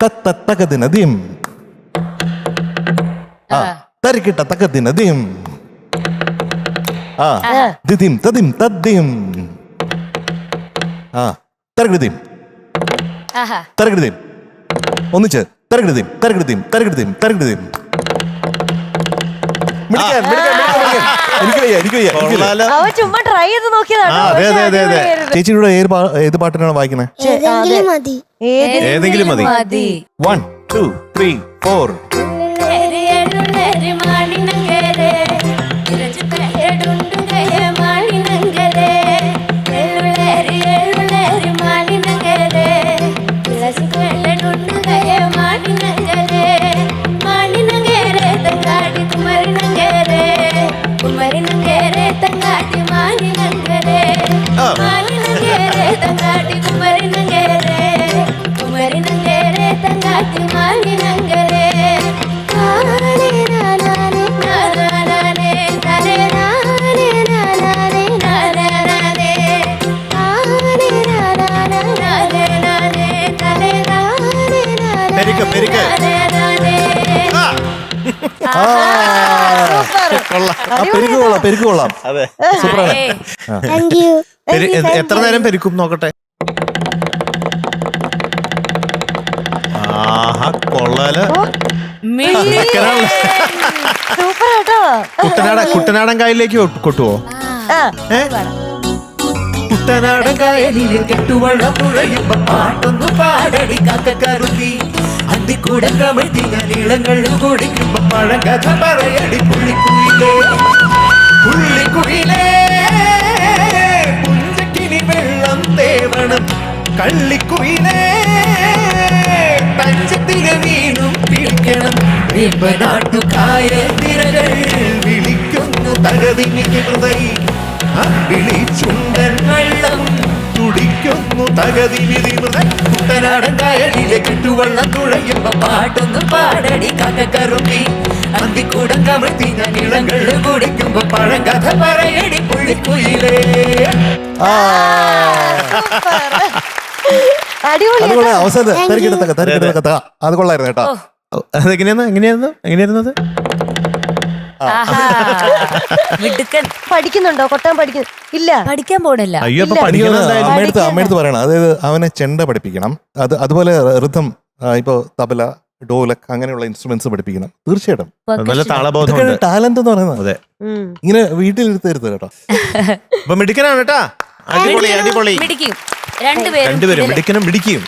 കത്തക്കതിനതിം ആ തരിക്കിട്ട തക്കത്തിനതിം ആ ദിതിം തതിം തദ്ദിം. ആ തരകൃതിം തരകൃതിം ഒന്നിച്ച് തരകൃതിം തരകൃതിം തരകൃതിം തരകൃതിം മിടിക്കാൻ മിടിക്കാൻ. മിടുക്കൻ, മിടുക്കൻ. എനിക്ക് വയ്യ എനിക്ക് വയ്യ എനിക്ക് വയ്യ. കൊള്ളാലോ അവൻ ചുമ്മാ ട്രൈ ചെയ്ത് നോക്കിയതാണ് ആ, അതെ, പക്ഷേ അതെ, അതെ, അതെ. അടിപൊളിയായിരുന്നു. ചേച്ചിയുടെ ഏത് പാ- ഏത് പാട്ടിനാണ് വായിക്കുന്നത് ഏതെങ്കിലും മതി ഏത് ഏതെങ്കിലും മതി. മതി വൺ ടു ത്രീ ഫോർ മെരുക്ക് മെരുക്ക് പെരുക്ക് കൊള്ളാം പെരുക്ക് കൊള്ളാം. അതെ. സൂപ്പറാണ്. എത്ര നേരം പെരുക്കും നോക്കട്ടെ? ആഹാ കൊള്ളാൽ. കുട്ടനാട. കുട്ടനാടൻ കായലിലേക്ക് കൊട്ടുവോ? കുട്ടനാടൻ കായലിൽ കെട്ടുവള്ള പുഴയുമ്പോ പാട്ടൊന്നു പാടടി കരുതി ഇളങ്ങൾ കുടിക്കുമ്പോ പഴങ്കഥ പറയടി പുള്ളിക്കുയിലേ പുള്ളിക്കുയിലേ പുഞ്ചക്കിനി വെള്ളം തേവണം കള്ളിക്കുയിലേ പഞ്ചത്തിലെ വീണും പിടിക്കണം. നാട്ടുകായ തിരകൾ വിളിക്കുന്നു തകതിനിക്ക് ഹൃദയം. വിളിച്ചുണ്ടൻ ചുണ്ടൻ വെള്ളം തുടിക്കുന്നു തകതിനി കുട്ടനാടൻ കായലിലെ കിട്ടുവെള്ളം തുഴയുമ്പോ പാട്ടൊന്ന് പാടടി കക്കറുമ്പി അന്തിക്കൂടം കമഴ്ത്തി ഞാൻ ഇളങ്ങൾ കുടിക്കുമ്പോ പഴങ്കഥ പറയടി പുള്ളിക്കുയിലേ അത് കൊള്ളാം അവസാനം തരിക്കിട്ട അത് കൊള്ളായിരുന്നു കേട്ടോ. അതെങ്ങനെയാന്ന് എങ്ങനെയായിരുന്നു? എങ്ങനെയായിരുന്നത്. മിടുക്കൻ. പഠിക്കുന്നുണ്ടോ? കൊട്ടാൻ പഠിക്കുന്നു ഇല്ല. പഠിക്കാൻ പോണില്ല. അയ്യോ അപ്പൊ. പഠിക്കണം അമ്മയടുത്ത് അമ്മയടുത്ത് പറയണം. അതായത് അവനെ ചെണ്ട പഠിപ്പിക്കണം. അത് അതുപോലെ ഋതം ഇപ്പോ തബല ഡോലക് അങ്ങനെയുള്ള ഇൻസ്ട്രുമെന്റ്സ് പഠിപ്പിക്കണം. തീർച്ചയായിട്ടും. നല്ല താളബോധമുണ്ട്. ടാലന്റ് എന്ന് പറയുന്നത്. അതെ. ഇങ്ങനെ വീട്ടിലിരുത്തരുത് കേട്ടോ. അപ്പൊ മിടുക്കനാണ് കേട്ടാ. അടിപൊളി അടിപൊളി. മിടിക്കും. രണ്ടുപേരും മിടുക്കനും മിടിക്കും